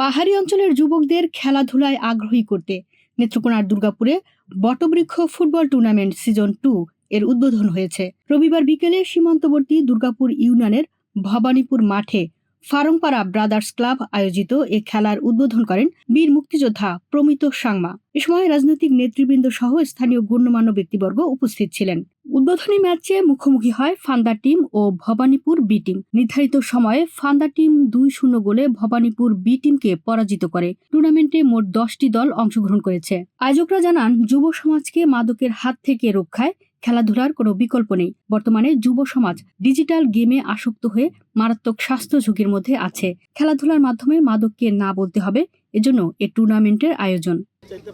পাহাড়ি অঞ্চলের যুবকদের খেলাধুলায় আগ্রহী করতে নেত্রকোনার দুর্গাপুরে বটবৃক্ষ ফুটবল টুর্নামেন্ট সিজন টু এর উদ্বোধন হয়েছে। রবিবার বিকেলে সীমান্তবর্তী দুর্গাপুর ইউনিয়নের ভবানীপুর মাঠে ফারংপাড়া ব্রাদার্স ক্লাব আয়োজিত এ খেলার উদ্বোধন করেন বীর মুক্তিযোদ্ধা প্রমিত সাংমা। এ সময় রাজনৈতিক নেতৃবৃন্দ সহ স্থানীয় গণ্যমান্য ব্যক্তিবর্গ উপস্থিত ছিলেন। উদ্বোধনী ম্যাচে মুখোমুখি হয় ফান্দা টিম ও ভবানীপুর বি টিম। নির্ধারিত সময়ে ফান্দা টিম দুই শূন্য গোলে ভবানীপুর বি টিমকে পরাজিত করে। টুর্নামেন্টে মোট দশটি দল অংশগ্রহণ করেছে। আয়োজকরা জানান, যুব সমাজকে মাদকের হাত থেকে রক্ষায় খেলাধুলার কোনো বিকল্প নেই। বর্তমানে যুব সমাজ ডিজিটাল গেমে আসক্ত হয়ে মারাত্মক স্বাস্থ্য ঝুঁকির মধ্যে আছে। খেলাধুলার মাধ্যমে মাদককে না বলতে হবে, এজন্য এ টুর্নামেন্টের আয়োজন।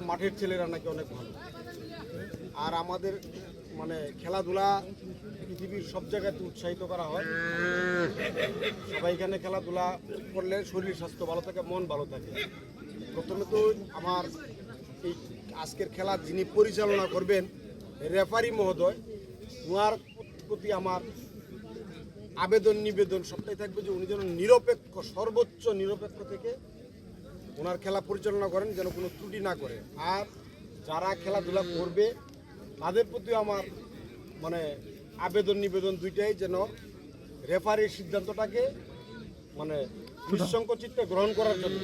মাঠের ছেলেরা নাকি অনেক আর আমাদের মানে খেলাধুলা পৃথিবীর সব জায়গাতে উৎসাহিত করা হয়। সবাই এখানে খেলাধুলা করলে শরীর স্বাস্থ্য ভালো থাকে, মন ভালো থাকে। প্রথমে তো আমার এই আজকের খেলা যিনি পরিচালনা করবেন, রেফারি মহোদয় ওনার প্রতি আমার আবেদন, নিবেদন সবটাই থাকবে যে উনি যেন নিরপেক্ষ, সর্বোচ্চ নিরপেক্ষ থেকে ওনার খেলা পরিচালনা করেন, যেন কোনো ত্রুটি না করে। আর যারা খেলাধুলা করবে তাদের প্রতি আমার মানে আবেদন নিবেদন দুইটাই যেন রেফারির সিদ্ধান্তটাকে মানে নিঃসংকোচিত্তে গ্রহণ করার জন্য।